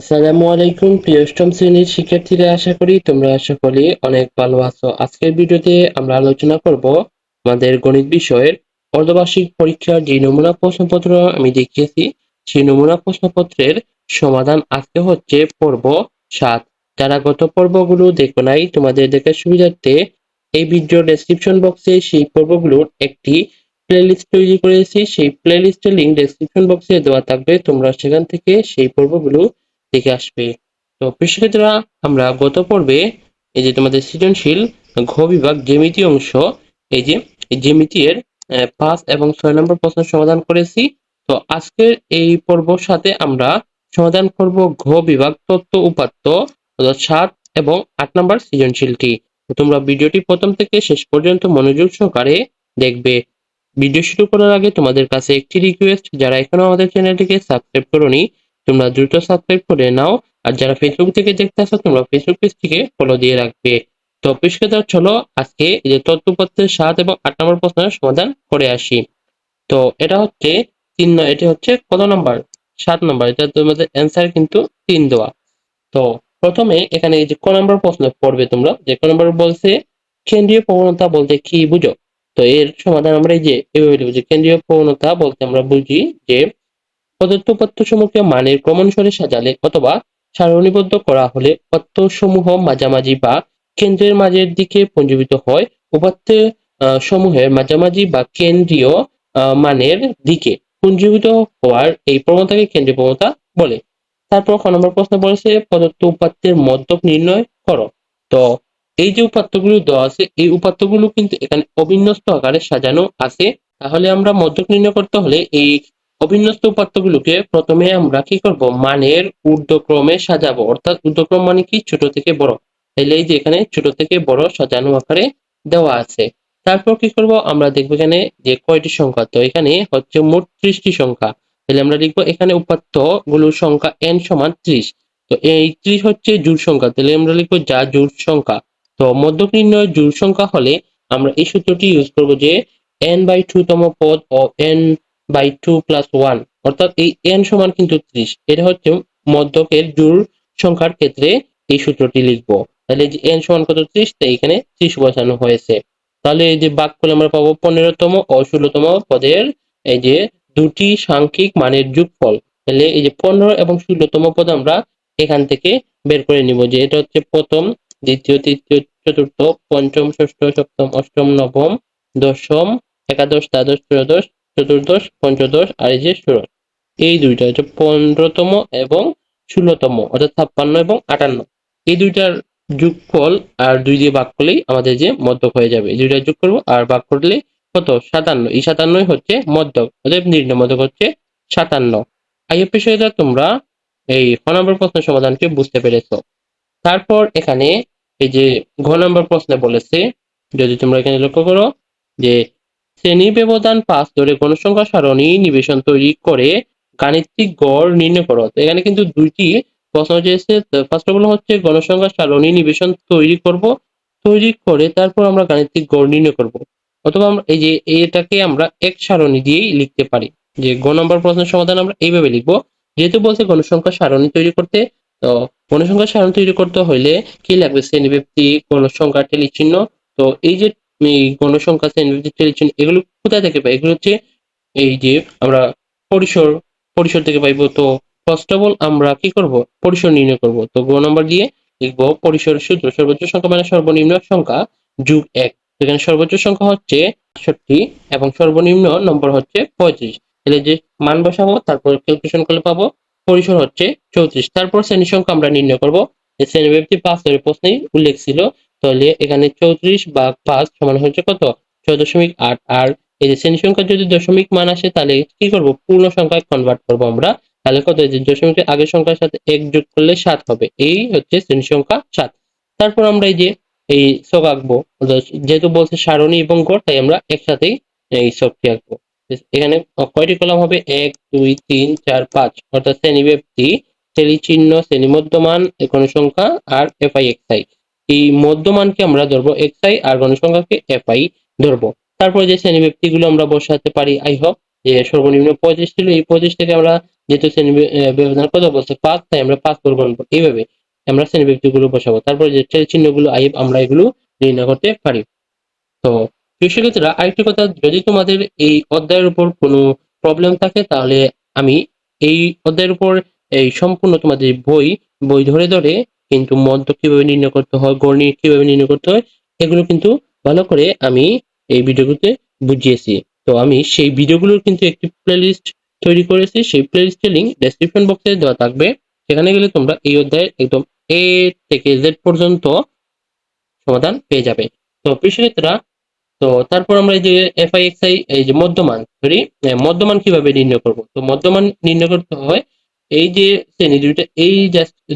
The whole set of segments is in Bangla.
আসসালামু আলাইকুম, প্রিয় অষ্টম শ্রেণির শিক্ষার্থীরা, আশা করি তোমরা সকলে অনেক ভালো আছো। আজকের ভিডিওতে আমরা আলোচনা করব আমাদের গণিত বিষয়ের অর্ধবার্ষিক পরীক্ষার যে নমুনা প্রশ্নপত্র আমি দেখিয়েছি, সেই নমুনা প্রশ্নপত্রের সমাধান আজকে হচ্ছে পর্ব সাত। যারা গত পর্বগুলো দেখো নাই, তোমাদের দেখার সুবিধার্থে এই ভিডিও ডেসক্রিপশন বক্সে সেই পর্বগুলোর একটি প্লেলিস্ট তৈরি করেছি। সেই প্লেলিস্টের লিংক ডেসক্রিপশন বক্সে দেওয়া থাকবে। তোমরা সেখান থেকে সেই পর্বগুলো দেখে আসবে। তো শিক্ষার্থীরা, আমরা গত পর্বে এই যে তোমাদের সৃজনশীল ঘ বিভাগ জ্যামিতি অংশ, এই যে জ্যামিতির পাঁচ এবং ছয় নম্বর প্রশ্ন সমাধান করেছি। তো আজকের এই পর্বর সাথে আমরা সমাধান করব ঘ বিভাগ তত্ত্ব উপাত্ত অর্থাৎ সাত এবং আট নম্বর সৃজনশীলটি। তোমরা ভিডিওটি প্রথম থেকে শেষ পর্যন্ত মনোযোগ সহকারে দেখবে। ভিডিও শুরু করার আগে তোমাদের কাছে একটি রিকোয়েস্ট যারা এখনও আমাদের চ্যানেলটিকে সাবস্ক্রাইব করোনি তোমরা দ্রুত সাবস্ক্রাইব করে নাও, আর যারা ফেসবুক থেকে দেখতে আসো, তোমরা ফেসবুক পেজটিকে ফলো দিয়ে রাখবে। তো পরিষ্কার চলো, আজকে যে তথ্যপত্রের সাত এবং আট নম্বর প্রশ্নের সমাধান করে আসি। তো এটা হচ্ছে তিন এটা হচ্ছে কত নম্বর? সাত নম্বর, এটা তোমাদের অ্যান্সার কিন্তু তিন দেওয়া। তো প্রথমে এখানে যে ক নম্বর প্রশ্ন পড়বে তোমরা, যে ক নম্বর বলছে, কেন্দ্রীয় প্রবণতা বলতে কি বুঝো? তো এর সমাধান আমরা এই যে এভাবে যে কেন্দ্রীয় প্রবণতা বলতে আমরা বুঝি যে প্রদত্ত উপাত্তসমূহকে মানের ক্রমানুসারে সাজালে অথবা সারণীবদ্ধ করা হলে উপাত্তসমূহ মাঝামাঝি বা কেন্দ্রের মাঝের দিকে পঞ্জীবিত হয় উপাত্ত আহ, সমূহের মাঝামাঝি বা কেন্দ্রীয় মানের দিকে পুঞ্জীবিত হওয়ার এই প্রবণতাকে কেন্দ্রীয় প্রবণতা বলে। তারপর খ নম্বর প্রশ্ন বলেছে প্রদত্ত উপাত্তের মধ্যক নির্ণয় করো। তো এই যে উপাত্তগুলো দেওয়া আছে এই উপাত্তগুলো কিন্তু এখানে অবিন্যস্ত আকারে সাজানো আছে। তাহলে আমরা মধ্যক নির্ণয় করতে হলে এই অবিন্যস্ত উপাত্তগুলোকে প্রথমে আমরা কি করব? মানের ঊর্ধ্বক্রমে সাজাবো। অর্থাৎ ঊর্ধ্বক্রম মানে কি? ছোট থেকে বড়। তাহলে এই যে এখানে ছোট থেকে বড় সাজানো আকারে দেওয়া আছে। তারপর কি করব? আমরা দেখব এখানে যে কয়টি সংখ্যা। তো এখানে হচ্ছে মোট ত্রিশটি সংখ্যা। তাহলে আমরা লিখব এখানে উপাত্তগুলোর সংখ্যা এন সমান ত্রিশ। তো এই ত্রিশ হচ্ছে জোড় সংখ্যা। তাহলে আমরা লিখব যা জোড় সংখ্যা। তো মধ্যক নির্ণয় জোড় সংখ্যা হলে আমরা এই সূত্রটি ইউজ করব যে এন বাই টু তম পদ ও n by two plus one অর্থাৎ এই n সমান কিন্তু ত্রিশ। এটা হচ্ছে মধ্যকের জোড় সংখ্যার ক্ষেত্রে এই সূত্রটি লিখব। তাহলে যে n সমান কত ত্রিশ? তাই এখানে ত্রিশ বসানো হয়েছে। তাহলে এই যে বাক আমরা পাবো পনেরোতম ও ষোলোতম পদের এই যে দুটি সাংখ্যিক মানের যোগফল। তাহলে এই যে পনেরো এবং ষোলোতম পদ আমরা এখান থেকে বের করে নিব যে এটা হচ্ছে প্রথম, দ্বিতীয়, তৃতীয়, চতুর্থ, পঞ্চম, ষষ্ঠ, সপ্তম, অষ্টম, নবম, দশম, একাদশ, দ্বাদশ, ত্রয়োদশ চতুর্দশ, পঞ্চদশ আর এই যে ষোড়শ। এই দুইটা হচ্ছে পনেরোতম এবং ষোলোতম, অর্থাৎ ছাপ্পান্ন এবং আটান্ন। এই দুইটার যোগফল আর দুই দিয়ে ভাগ করলেই আমাদের যে মধ্যক হয়ে যাবে। এই দুইটা যোগ করব আর ভাগ করলে কত? সাতান্ন। এই সাতান্নই হচ্ছে মধ্যক অতএব নির্ণয় মধ্যক হচ্ছে সাতান্ন। আইএফ বিষয়টা তোমরা এই খ নম্বর প্রশ্ন সমাধানকে বুঝতে পেরেছ। তারপর এখানে এই যে ঘ নম্বর প্রশ্নে বলেছে, যদি তোমরা এখানে লক্ষ্য করো যে শ্রেণি ব্যবধান পাঁচ ধরে গণসংখ্যা সারণী নিবেশন তৈরি করে গাণিতিক গড় নির্ণয় করো। এখানে কিন্তু দুইটি প্রশ্ন চেয়েছে ফার্স্ট অফ অল হচ্ছে গণসংখ্যা সারণী নিবেশন তৈরি করব, তৈরি করে তারপর আমরা গাণিতিক গড় নির্ণয় করব। অথবা আমরা এই যে এটাকে আমরা এক সারণী দিয়েই লিখতে পারি। যে গ নম্বর প্রশ্নের সমাধান আমরা এইভাবে লিখব। যেহেতু বলছে গণসংখ্যা সারণী তৈরি করতে, তো গণসংখ্যা সারণী তৈরি করতে হইলে কি লাগবে? শ্রেণীব্যাপ্তি গণসংখ্যা টেলি চিহ্ন তো এই যে এই গণসংখ্যা শ্রেণীব্যাপ্তি টেলি এগুলো কোথায় থেকে পাই? এগুলো হচ্ছে এই যে আমরা পরিসর পরিসর থেকে পাইবো। তো ফার্স্ট অফ অল আমরা কি করব? পরিসর নির্ণয় করব। তো গ নম্বর দিয়ে লিখব, পরিসর সূত্র, সর্বোচ্চ সংখ্যা মানে সর্বনিম্ন সংখ্যা যুগ এক। এখানে সর্বোচ্চ সংখ্যা হচ্ছে আটষট্টি এবং সর্বনিম্ন নম্বর হচ্ছে পঁয়ত্রিশ। তাহলে যে মান বসাবো, তারপর ক্যালকুলেশন করলে পাবো পরিসর হচ্ছে চৌত্রিশ। তারপর শ্রেণি সংখ্যা আমরা নির্ণয় করব। যে শ্রেণি ব্যক্তি পাঁচ এর প্রশ্নেই উল্লেখ ছিল তাহলে এখানে চৌত্রিশ বা পাঁচ সমান হচ্ছে কত? ছয় দশমিক আট। আর এই যে শ্রেণি সংখ্যা যদি দশমিক মান আসে, তাহলে কি করব? পূর্ণ সংখ্যায় কনভার্ট করব আমরা। তাহলে কত? এই যে দশমিকের আগের সংখ্যার সাথে এক যোগ করলে সাত হবে। এই হচ্ছে শ্রেণি সংখ্যা সাত। তারপর আমরা এই যে, এই ছক আঁকবো। যেহেতু বলছে সারণী এবং গড়, তাই আমরা একসাথেই এই ছকটি আঁকবো। এখানে কয়টি কলাম হবে? এক, দুই, তিন, চার, পাঁচ। অর্থাৎ শ্রেণি ব্যক্তি শ্রেণি চিহ্ন শ্রেণি মধ্যমান গণসংখ্যা আর এফআই এক্সআই এই মধ্যমানকে আমরা ধরবো এক্সআই আর গণসংখ্যাকে এফআই ধরবো। তারপরে যে শ্রেণি ব্যক্তিগুলো আমরা বসাতে পারি আই হোপ যে সর্বনিম্ন পঁয়ত্রিশ ছিল, এই পঁয়ত্রিশ থেকে আমরা যেহেতু শ্রেণি ব্যবধান কত বলছে? পাঁচ, তাই আমরা পাঁচ করে গণব এইভাবে আমরা শ্রেণি ব্যক্তিগুলো বসাবো। তারপরে যে ছেলে চিহ্নগুলো আইব আমরা এগুলো নির্ণয় করতে পারি। তো শিক্ষার্থীরা আরেকটি কথা, যদি তোমাদের এই অধ্যায়ের উপর কোনো প্রবলেম থাকে, তাহলে আমি এই অধ্যায়ের উপর এই সম্পূর্ণ তোমাদের বই বই ধরে ধরে কিন্তু মধ্য কীভাবে নির্ণয় করতে হয় গণিত কীভাবে নির্ণয় করতে হয়, এগুলো কিন্তু ভালো করে আমি এই ভিডিওগুলোতে বুঝিয়েছি। তো আমি সেই ভিডিওগুলোর কিন্তু একটি প্লেলিস্ট তৈরি করেছি। সেই প্লেলিস্টের লিঙ্ক ডেসক্রিপশন বক্সে দেওয়া থাকবে। সেখানে গেলে তোমরা এই অধ্যায়ের একদম এ থেকে জেড পর্যন্ত সমাধান পেয়ে যাবে। তো শিক্ষার্থীরা তো তারপর আমরা এই যে এফআইএক্সআই এই যে মধ্যমান সরি মধ্যমান কীভাবে নির্ণয় করব? তো মধ্যমান নির্ণয় করতে হয় এই যে শ্রেণি দুইটা, এই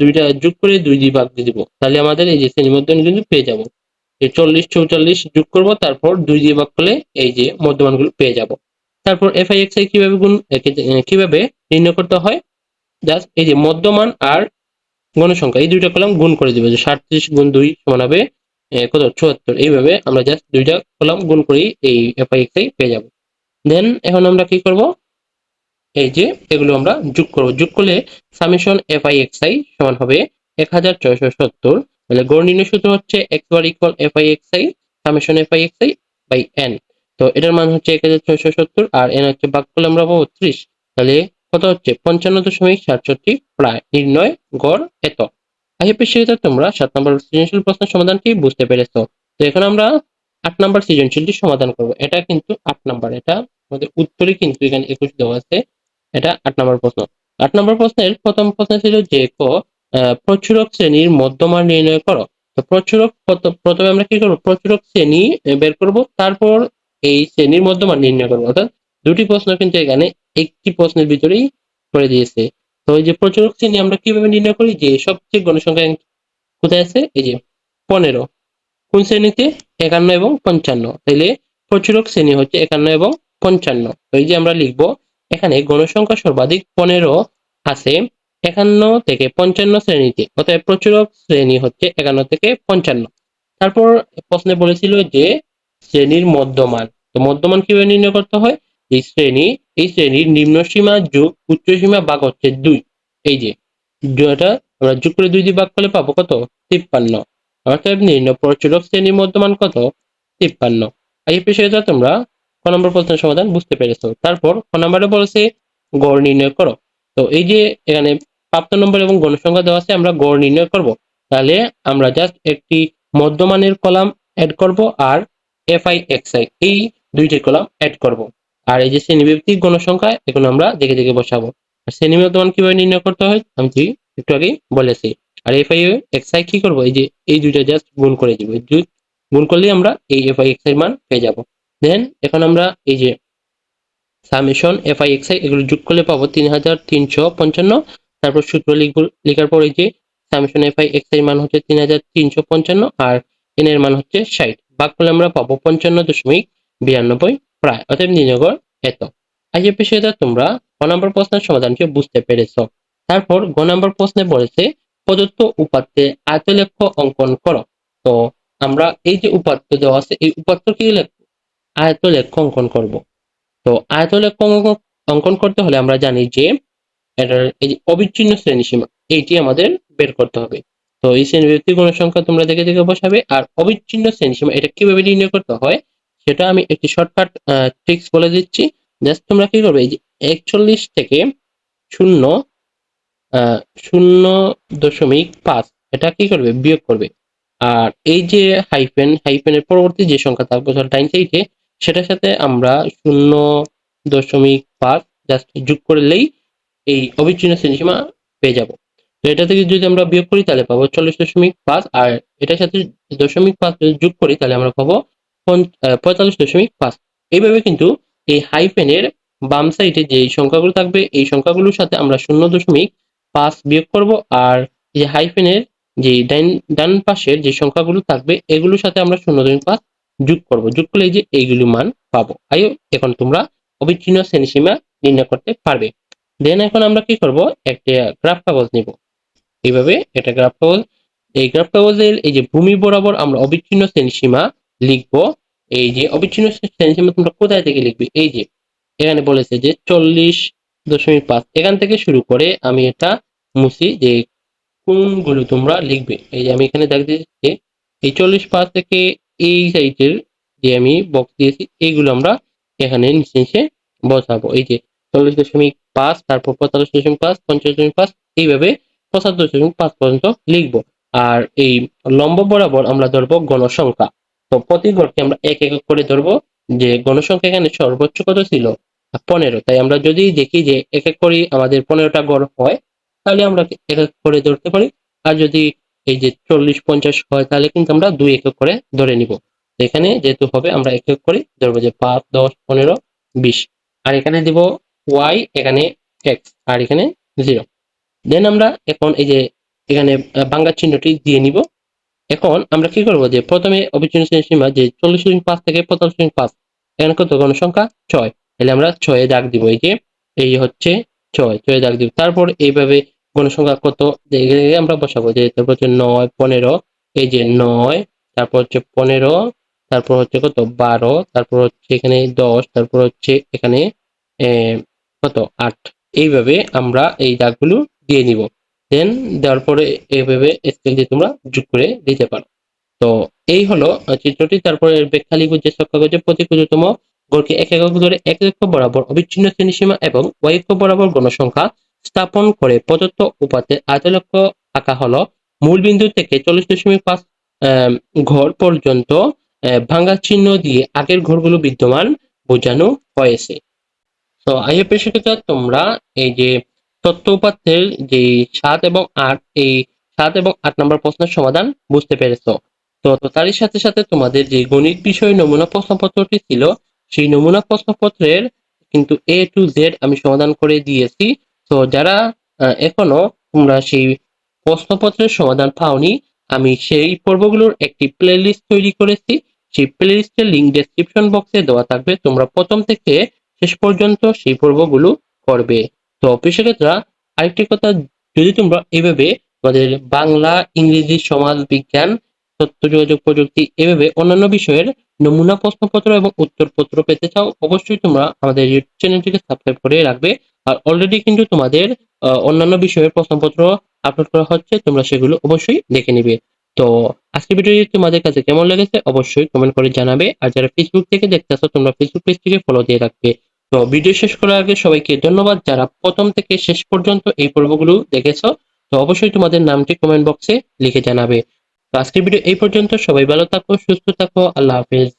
দুইটা যোগ করে দুই দিয়ে ভাগ দিয়ে দিব। তাহলে আমাদের এই যে শ্রেণি মধ্যমান কিন্তু পেয়ে যাব। এই চল্লিশ, চৌচল্লিশ যোগ করব, তারপর দুই দিয়ে ভাগ করলে এই যে মধ্যমানগুলো পেয়ে যাব। তারপর এফআইএক্সআই কীভাবে গুণ কীভাবে নির্ণয় করতে হয়? জাস্ট এই যে মধ্যমান আর গণসংখ্যা এই দুইটা কলাম গুণ করে দিবে। যে সাতত্রিশ গুণ দুই সমান হবে কত? চুয়াত্তর। এইভাবে আমরা জাস্ট দুইটা কলাম গুণ করেই এই এফ আই এক্স আই পেয়ে যাব। দেন এখন আমরা কি করব? এই যে, এগুলো আমরা যোগ করব। যোগ করলে summation F I X I সমান হবে এক হাজার ছয়শো সত্তর। তাহলে গড় নির্ণয় সূত্র হচ্ছে X bar equal F I X I summation F I X I by N তো এটার মান হচ্ছে এক হাজার ছয়শো সত্তর আর এন হচ্ছে ভাগ করলে আমরা পাবো ত্রিশ। তাহলে কত হচ্ছে? পঞ্চান্ন দশমিক সাতষট্টি প্রায়। নির্ণয় গড় এত। আইএপি সেটা তোমরা সাত নম্বর সৃজনশীল প্রশ্নের সমাধানটি বুঝতে পেরেছ। তো এখন আমরা আট নম্বর সৃজনশীলটি সমাধান করব। এটা কিন্তু আট নম্বর। এটা আমাদের উত্তরে কিন্তু এখানে একুশ দেওয়া আছে। এটা আট নম্বর প্রশ্ন। আট নম্বর প্রশ্নের প্রথম প্রশ্ন ছিল যে, ক প্রচুরক শ্রেণির মধ্যমান নির্ণয় করো। তো প্রচুরক প্রথ- প্রথমে আমরা কি করব? প্রচুরক শ্রেণি বের করব, তারপর এই শ্রেণির মধ্যমান নির্ণয় করব। অর্থাৎ দুটি প্রশ্ন কিন্তু এখানে একটি প্রশ্নের ভিতরেই করে দিয়েছে। তো এই যে প্রচুরক শ্রেণি আমরা কীভাবে নির্ণয় করি? যে সবচেয়ে গণসংখ্যা কোথায় আছে? এই যে পনেরো। কোন শ্রেণীতে? একান্ন এবং পঞ্চান্ন। তাইলে প্রচুরক শ্রেণি হচ্ছে একান্ন এবং পঞ্চান্ন। তো এই যে আমরা লিখব এখানে গণসংখ্যা সর্বাধিক পনেরো আছে একান্ন থেকে পঞ্চান্ন শ্রেণীতে। অর্থাৎ প্রচুরক শ্রেণি হচ্ছে একান্ন থেকে পঞ্চান্ন। তারপর প্রশ্নে বলেছিল যে শ্রেণির মধ্যমান। তো মধ্যমান কীভাবে নির্ণয় করতে হয়? এই শ্রেণি, এই শ্রেণির নিম্ন সীমা যোগ, উচ্চ সীমা ভাগ হচ্ছে দুই। এই যে, দুইটা আমরা যোগ করে দুই দিয়ে ভাগ করলে পাবো কত? তিপ্পান্ন। অর্থাৎ নির্ণয় প্রচুরক শ্রেণির মধ্যমান কত? তিপ্পান্ন। এই বিষয়টা তোমরা। ক নম্বর প্রশ্নের সমাধান বুঝতে পেরেছ। তারপর ক নম্বরে বলেছে গড় নির্ণয় করো। তো এই যে এখানে প্রাপ্ত নম্বর এবং গণসংখ্যা দেওয়া আছে, আমরা গড় নির্ণয় করব। তাহলে আমরা জাস্ট একটি মধ্যমানের কলাম অ্যাড করব আর এফ আই এক্স আই এই দুইটি কলাম অ্যাড করব। আর এই যে শ্রেণীভিত্তিক গণসংখ্যা, এখন আমরা দেখে দেখে বসাবো। আর শ্রেণি মধ্যমান কীভাবে নির্ণয় করতে হয়, আমি একটু আগেই বলেছি। আর এফ আই এক্স আই কি করব? এই যে এই দুইটা জাস্ট গুণ করে দিব। গুণ করলেই আমরা এই এফ আই এক্স আই মান পেয়ে যাব। দেন এখন আমরা এই যে summation F I X I এগুলো যোগ করলে পাবো তিন হাজার তিনশো পঞ্চান্ন। তারপর সূত্র লিখব, লেখার পর এই যে summation F I X I মান হচ্ছে তিন হাজার তিনশো পঞ্চান্ন আর এন এর মান হচ্ছে ষাট। ভাগ করলে আমরা পাবো পঞ্চান্ন দশমিক বিরানব্বই প্রায়। অর্থাৎ নির্ণয় এত। আজ এই বিষয়টা তোমরা ক নম্বর প্রশ্নের সমাধানকে বুঝতে পেরেছ। তারপর গ নম্বর প্রশ্নে বলেছে, প্রদত্ত উপাত্তে আয়তলেখ অঙ্কন করো। তো আমরা এই যে উপাত্ত দেওয়া আছে, এই উপাত্ত কি আয়তলেখ অঙ্কন করব। তো আয়তলেখ অঙ্ক- অঙ্কন করতে হলে আমরা জানি যে এটার এই যে অবিচ্ছিন্ন শ্রেণি সীমা, এইটি আমাদের বের করতে হবে। তো এই শ্রেণি ব্যক্তি কোনো সংখ্যা তোমরা দেখে দেখে বসাবে। আর অবিচ্ছিন্ন শ্রেণি সীমা, এটা কীভাবে নির্ণয় করতে হয়, সেটা আমি একটি শর্টকাট ট্রিক্স বলে দিচ্ছি। জাস্ট তোমরা কি করবে, এই যে একচল্লিশ থেকে শূন্য শূন্য দশমিক পাঁচ, এটা কি করবে, বিয়োগ করবে। আর এই যে হাইফেন হাইফেনের পরবর্তী যে সংখ্যা থাকবে টাইম এইটে সেটার সাথে আমরা শূন্য দশমিক পাঁচ জাস্ট যোগ করলেই এই অবিচ্ছিন্ন শ্রেণীসীমা পেয়ে যাব। তো এটা থেকে যদি আমরা বিয়োগ করি, তাহলে পাবো চল্লিশ দশমিক পাঁচ। আর এটার সাথে দশমিক পাঁচ যদি যোগ করি, তাহলে আমরা পাবো পঁয়তাল্লিশ দশমিক পাঁচ। এইভাবে কিন্তু এই হাইফেনের বাম সাইডে যে সংখ্যাগুলো থাকবে, এই সংখ্যাগুলোর সাথে আমরা শূন্য দশমিক পাঁচ বিয়োগ করব। আর এই হাইফেনের যে ডান পাশের যে সংখ্যাগুলো থাকবে, এগুলোর সাথে আমরা শূন্য দশমিক পাঁচ যোগ করব। যোগ করলে এই যে এইগুলি মান পাবো। আইও এখন তোমরা অবিচ্ছিন্ন শ্রেণীসীমা নির্ণয় করতে পারবে। দেন এখন আমরা কি করব? একটা গ্রাফ কাগজ নিব। এইভাবে একটা গ্রাফ কাগজ। এই গ্রাফ কাগজের এই যে ভূমি বরাবর আমরা অবিচ্ছিন্ন শ্রেণীসীমা লিখব। এই যে অবিচ্ছিন্ন শ্রেণীসীমা তোমরা কোথায় থেকে লিখবে? এই যে, এখানে বলেছে যে চল্লিশ দশমিক পাঁচ। এখান থেকে শুরু করে আমি এটা মুছি যে কোনগুলো তোমরা লিখবে। এই যে আমি এখানে দেখ দিয়েছি এই চল্লিশ পাঁচ থেকে এই সাইজের যে আমি বক্স দিয়েছি, এইগুলো আমরা এখানে নিচে নিচে বসাবো। এই যে চল্লিশ দশমিক পাঁচ, তারপর পঁয়তাল্লিশ দশমিক পাঁচ, পঞ্চাশ দশমিক পাঁচ, এইভাবে পঁচাত্তর দশমিক পাঁচ পর্যন্ত লিখব। আর এই লম্ব বরাবর আমরা ধরবো গণসংখ্যা। তো প্রতি ঘরকে আমরা এক এক করে ধরবো যে গণসংখ্যা এখানে সর্বোচ্চ কত ছিল? পনেরো। তাই আমরা যদি দেখি যে এক এক করে আমাদের পনেরোটা গড় হয়, তাহলে আমরা এক এক করে ধরতে পারি। আর যদি এই যে চল্লিশ পঞ্চাশ হয়, তাহলে কিন্তু আমরা দুই একক করে ধরে নিব। এখানে যেহেতু হবে, আমরা এক এক করে, ধরবো যে পাঁচ, দশ, পনেরো, বিশ। আর এখানে দিব ওয়াই, এখানে এক্স, আর এখানে জিরো। দেন আমরা এখন এই যে এখানে বাংলা চিহ্নটি দিয়ে নিব। এখন আমরা কি করব যে প্রথমে অবিচ্ছিন্ন সীমা যে চল্লিশ দশমিক পাঁচ থেকে পঁয়তাল্লিশ দশমিক পাঁচ, এখানে কত গণসংখ্যা ছয়। তাহলে আমরা ছয়ে দাগ দিব, এই যে, এই হচ্ছে ছয়, ছয়ে দাগ দিব। তারপর এইভাবে গণসংখ্যা কত? আমরা বসাবো যে তারপর হচ্ছে নয়, পনেরো। এই যে নয়, তারপর হচ্ছে পনেরো, তারপর হচ্ছে কত? বারো, তারপর হচ্ছে এখানে দশ, তারপর হচ্ছে এখানে কত? আট। এইভাবে আমরা এই দাগগুলো দিয়ে নিব। দেন দেওয়ার পরে এইভাবে স্কেল দিয়ে তোমরা যোগ করে দিতে পারো। তো এই হলো চিত্রটি। তারপরে ব্যাখ্যা লিখব যে যে প্রতি ক্ষুদ্রতম গড়কে এক একক ধরে এক একক বরাবর অবিচ্ছিন্ন শ্রেণীসীমা এবং ওয়াই একক বরাবর গণসংখ্যা। স্থাপন করে প্রদত্ত উপাত্তের আয়তলক্ষ আঁকা হলো মূল বিন্দু থেকে চল্লিশ দশমিক পাঁচ ঘর পর্যন্ত আহ, ভাঙা চিহ্ন দিয়ে আগের ঘরগুলো বিদ্যমান বোঝানো হয়েছে তো আইএ পেশাটা তোমরা এই যে তত্ত্ব উপাত্তের যে সাত এবং আট এই সাত এবং আট নম্বর প্রশ্নের সমাধান বুঝতে পেরেছ তো তো তারই সাথে সাথে তোমাদের যে গণিত বিষয় নমুনা প্রশ্নপত্রটি ছিল সেই নমুনা প্রশ্নপত্রের কিন্তু এ টু জেড আমি সমাধান করে দিয়েছি। তো যারা এখনও তোমরা সেই প্রশ্নপত্রের সমাধান পাওনি, আমি সেই পর্বগুলোর একটি প্লেলিস্ট তৈরি করেছি। সেই প্লেলিস্টের লিঙ্ক ডেসক্রিপশন বক্সে দেওয়া থাকবে। তোমরা প্রথম থেকে শেষ পর্যন্ত সেই পর্বগুলো করবে। তো পেশাগতরা আরেকটি কথা, যদি তোমরা এভাবে আমাদের বাংলা, ইংরেজি, সমাজ, বিজ্ঞান, তথ্য, যোগাযোগ প্রযুক্তি এভাবে অন্যান্য বিষয়ের নমুনা প্রশ্নপত্র এবং উত্তরপত্র পেতে চাও, অবশ্যই তোমরা আমাদের ইউটিউব চ্যানেলটিকে সাবস্ক্রাইব করে রাখবে। আর অলরেডি কিন্তু তোমাদের অন্যান্য বিষয়ের প্রশ্নপত্র আপলোড করা হচ্ছে, তোমরা সেগুলো অবশ্যই দেখে নিবে। তো আজকের ভিডিওটি তোমাদের কাছে কেমন লেগেছে অবশ্যই কমেন্ট করে জানাবে। আর যারা ফেসবুক থেকে দেখতেছো, তোমরা ফেসবুক পেজ থেকে ফলো দিয়ে রাখবে। তো ভিডিও শেষ করার আগে সবাইকে ধন্যবাদ। যারা প্রথম থেকে শেষ পর্যন্ত এই পর্বগুলো দেখেছ, তো অবশ্যই তোমাদের নামটি কমেন্ট বক্সে লিখে জানাবে। তো আজকের ভিডিও এই পর্যন্ত। সবাই ভালো থাকো, সুস্থ থাকো। আল্লাহ হাফেজ।